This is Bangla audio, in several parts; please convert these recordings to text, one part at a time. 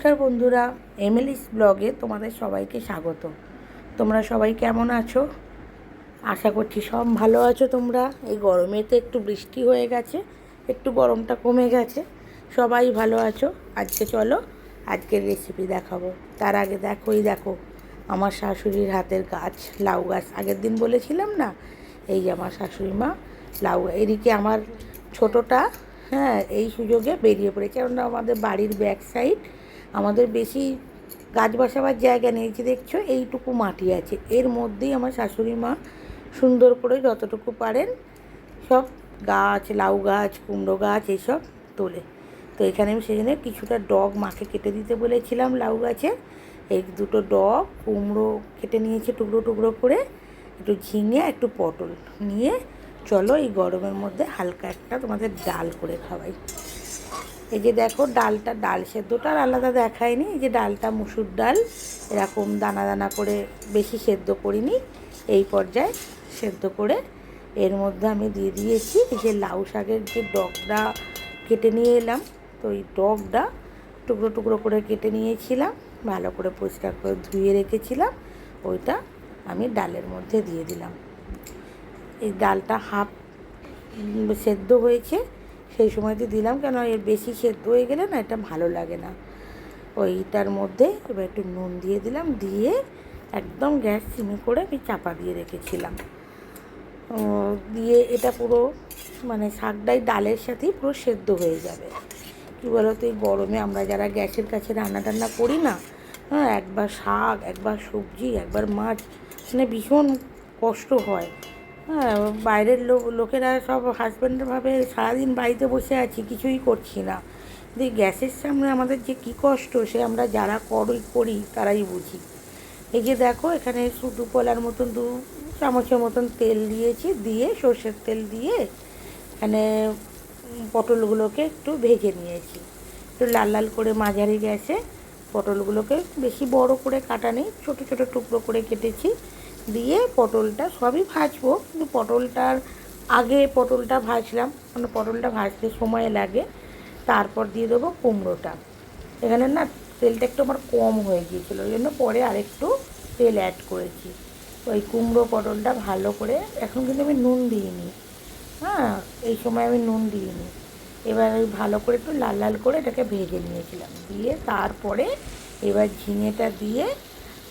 নমস্কার বন্ধুরা এমএলইস ব্লগে তোমাদের সবাইকে স্বাগত। তোমরা সবাই কেমন আছো? আশা করছি সব ভালো আছো তোমরা। এই গরমেতে একটু বৃষ্টি হয়ে গেছে, একটু গরমটা কমে গেছে, সবাই ভালো আছো? আজকে চলো, আজকের রেসিপি দেখাবো। তার আগে দেখোই দেখো, আমার শাশুড়ির হাতের গাছ, লাউ গাছ। আগের দিন বলেছিলাম না? এই যে আমার শাশুড়ি মা, লাউ এদিকে আমার ছোটোটা হ্যাঁ এই সুযোগে বেরিয়ে পড়েছে। কারণ আমাদের বাড়ির ব্যাক সাইড আমাদের বেশি গাছ বসাবার জায়গা নেই যে দেখছ এইটুকু মাটি আছে। এর মধ্যেই আমার শাশুড়ি মা সুন্দর করে যতটুকু পারেন সব গাছ, লাউ গাছ, কুমড়ো গাছ, এসব তোলে। তো এখানে আমি সেখানে কিছুটা ডগ মাকে কেটে দিতে বলেছিলাম লাউ গাছে। এই দুটো ডগ, কুমড়ো কেটে নিয়েছে টুকরো টুকরো করে। একটু ঝিঙে, একটু পটল নিয়ে চলো এই গরমের মধ্যে হালকা একটা তোমাদের ডাল করে খাওয়াই। এই যে দেখো ডালটা, ডাল সেদ্ধটা আর আলাদা দেখায়নি। এই যে ডালটা, মুসুর ডাল, এরকম দানা দানা করে বেশি সেদ্ধ করিনি। এই পর্যায়ে সেদ্ধ করে এর মধ্যে আমি দিয়ে দিয়েছি এই যে লাউ শাকের যে ডগটা কেটে নিয়ে এলাম। তো এই ডগটা টুকরো টুকরো করে কেটে নিয়েছিলাম, ভালো করে পরিষ্কার করে ধুয়ে রেখেছিলাম। ওইটা আমি ডালের মধ্যে দিয়ে দিলাম। এই ডালটা হাফ সেদ্ধ হয়েছে। সেই সময়তে দিলাম, কেন এর বেশি সেদ্ধ হয়ে গেলে না এটা ভালো লাগে না। ওইটার মধ্যে এবার একটু নুন দিয়ে দিলাম, দিয়ে একদম গ্যাস সিমে করে আমি চাপা দিয়ে রেখেছিলাম। দিয়ে এটা পুরো মানে শাকটাই ডালের সাথেই পুরো সেদ্ধ হয়ে যাবে। কী বলো তো এই গরমে আমরা যারা গ্যাসের কাছে রান্না টান্না করি না হ্যাঁ একবার শাক, একবার সবজি, একবার মাছ মানে ভীষণ কষ্ট হয়। হ্যাঁ বাইরের লোক, লোকেরা সব হাজব্যান্ডের ভাবে সারাদিন বাড়িতে বসে আছি, কিছুই করছি না। কিন্তু গ্যাসের সামনে আমাদের যে কী কষ্ট, সে আমরা যারা করি করি, তারাই বুঝি। এই যে দেখো, এখানে শুধু পোলার মতন দু চামচের মতন তেল দিয়েছি, দিয়ে সর্ষের তেল দিয়ে এখানে পটলগুলোকে একটু ভেজে নিয়েছি। একটু লাল লাল করে মাঝারি গ্যাসে পটলগুলোকে বেশি বড় করে কাটা নেই, ছোটো ছোটো টুকরো করে কেটেছি। দিয়ে পটলটা সবই ভাজবো, কিন্তু পটলটার আগে পটলটা ভাজলাম মানে পটলটা ভাজতে সময় লাগে। তারপর দিয়ে দেবো কুমড়োটা। এখানে না তেলটা একটু আমার কম হয়ে গিয়েছিল, ওই জন্য পরে আরেকটু তেল অ্যাড করেছি। ওই কুমড়ো পটলটা ভালো করে, এখন কিন্তু আমি নুন দিইনি। হ্যাঁ এই সময় আমি নুন দিইনি। এবার ওই ভালো করে একটু লাল লাল করে এটাকে ভেজে নিয়েছিলাম। দিয়ে তারপরে এবার ঝিঙেটা দিয়ে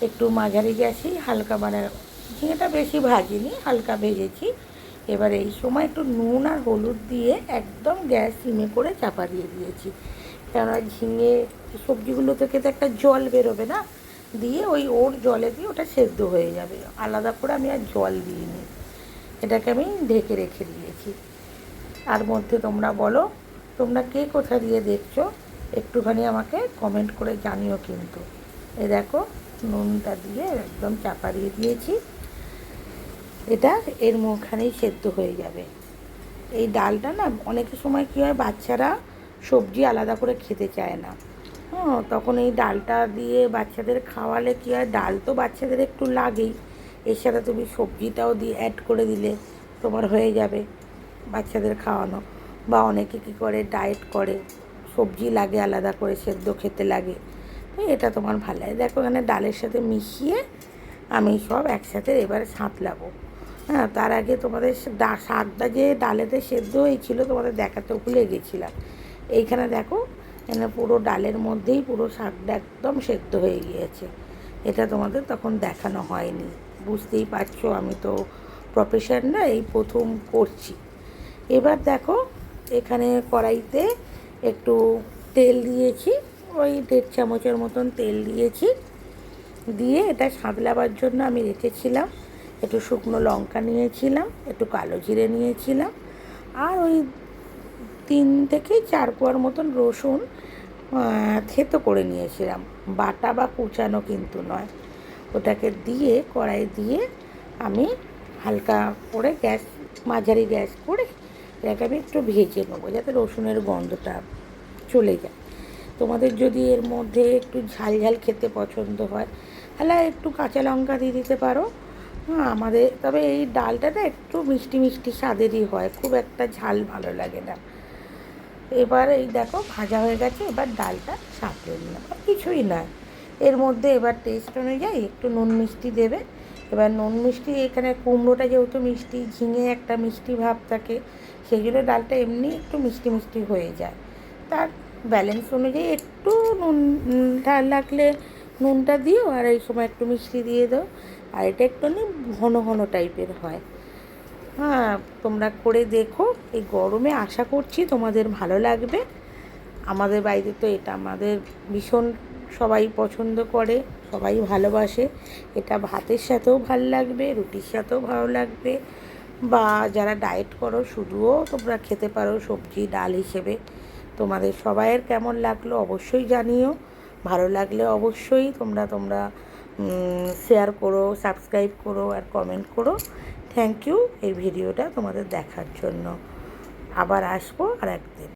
একটু মাঝারি গ্যাসেই হালকা মানে ঝিঙেটা বেশি ভাজিনি, হালকা ভেজেছি। এবার এই সময় একটু নুন আর হলুদ দিয়ে একদম গ্যাস সিমে করে চাপা দিয়ে দিয়েছি। কেননা ঝিঙে সবজিগুলো থেকে তো একটা জল বেরোবে না, দিয়ে ওই ওর জলে দিয়ে ওটা সেদ্ধ হয়ে যাবে। আলাদা করে আমি আর জল দিইনি। এটাকে আমি ঢেকে রেখে দিয়েছি। তার মধ্যে তোমরা বলো, তোমরা কে কোথা দিয়ে দেখছ? একটুখানি আমাকে কমেন্ট করে জানিও কিন্তু। এ দেখো, নুনটা দিয়ে একদম চাপা দিয়ে দিয়েছি। এটা এর মুখখানেই সেদ্ধ হয়ে যাবে। এই ডালটা না অনেক সময় কী হয়, বাচ্চারা সবজি আলাদা করে খেতে চায় না। হ্যাঁ তখন এই ডালটা দিয়ে বাচ্চাদের খাওয়ালে কী হয়, ডাল তো বাচ্চাদের একটু লাগেই। এর সাথে তুমি সবজিটাও দিয়ে অ্যাড করে দিলে তোমার হয়ে যাবে বাচ্চাদের খাওয়ানো। বা অনেকে কী করে ডায়েট করে, সবজি লাগে আলাদা করে, সেদ্ধ খেতে লাগে। এটা তোমার ভালো লাগে। দেখো এখানে ডালের সাথে মিশিয়ে আমি সব একসাথে এবারে সাঁতলাবো। হ্যাঁ তার আগে তোমাদের শাকটা যে ডালেতে সেদ্ধ হয়েছিল, তোমাদের দেখাতে ভুলে গেছিলাম। এইখানে দেখো, এখানে পুরো ডালের মধ্যেই পুরো শাকটা একদম সেদ্ধ হয়ে গিয়েছে। এটা তোমাদের তখন দেখানো হয়নি। বুঝতেই পারছ, আমি তো প্রফেশন না, এই প্রথম করছি। এবার দেখো, এখানে কড়াইতে একটু তেল দিয়েছি, ওই দেড় চামচের মতন তেল দিয়েছি। দিয়ে এটা সাঁতলাবার জন্য আমি রেখেছিলাম। একটু শুকনো লঙ্কা নিয়েছিলাম, একটু কালো জিরে নিয়েছিলাম, আর ওই তিন থেকে চার কোয়ার মতন রসুন থেতো করে নিয়েছিলাম। বাটা বা কুচানো কিন্তু নয়। ওটাকে দিয়ে, কড়াই দিয়ে আমি হালকা করে গ্যাস, মাঝারি গ্যাস করে এটাকে আমি একটু ভেজে নেব, যাতে রসুনের গন্ধটা চলে যায়। তোমাদের যদি এর মধ্যে একটু ঝাল ঝাল খেতে পছন্দ হয়, তাহলে একটু কাঁচা লঙ্কা দিয়ে দিতে পারো। হ্যাঁ আমাদের, তবে এই ডালটা না একটু মিষ্টি মিষ্টি স্বাদেরই হয়। খুব একটা ঝাল ভালো লাগে না। এবার এই দেখো, ভাজা হয়ে গেছে, এবার ডালটা সাঁতলে নিলাম। কিছুই না। এর মধ্যে এবার টেস্ট অনুযায়ী একটু নুন মিষ্টি দেবে। এবার নুন মিষ্টি, এখানে কুমড়োটা যেহেতু মিষ্টি, ঝিঙে একটা মিষ্টি ভাব থাকে, সেই জন্য ডালটা এমনি একটু মিষ্টি মিষ্টি হয়ে যায়। তার ব্যালেন্স অনুযায়ী একটু নুন ঢাল লাগলে নুনটা দিও, আর এই সময় একটু মিষ্টি দিয়ে দাও। আর এটা একটু ঘন ঘন টাইপের হয়। হ্যাঁ তোমরা করে দেখো। এই গরমে আশা করছি তোমাদের ভালো লাগবে। আমাদের বাড়িতে তো এটা আমাদের ভীষণ সবাই পছন্দ করে, সবাই ভালোবাসে। এটা ভাতের সাথেও ভালো লাগবে, রুটির সাথেও ভালো লাগবে। বা যারা ডায়েট করো, শুধুও তোমরা খেতে পারো সবজি, ডাল হিসেবে। তোমাদের সবাইয়ের কেমন লাগল অবশ্যই জানিও। ভালো লাগলে অবশ্যই তোমরা তোমরা শেয়ার করো সাবস্ক্রাইব করো আর কমেন্ট করো। থ্যাংক ইউ এই ভিডিওটা তোমাদের দেখার জন্য। আবার আসব আর একদিন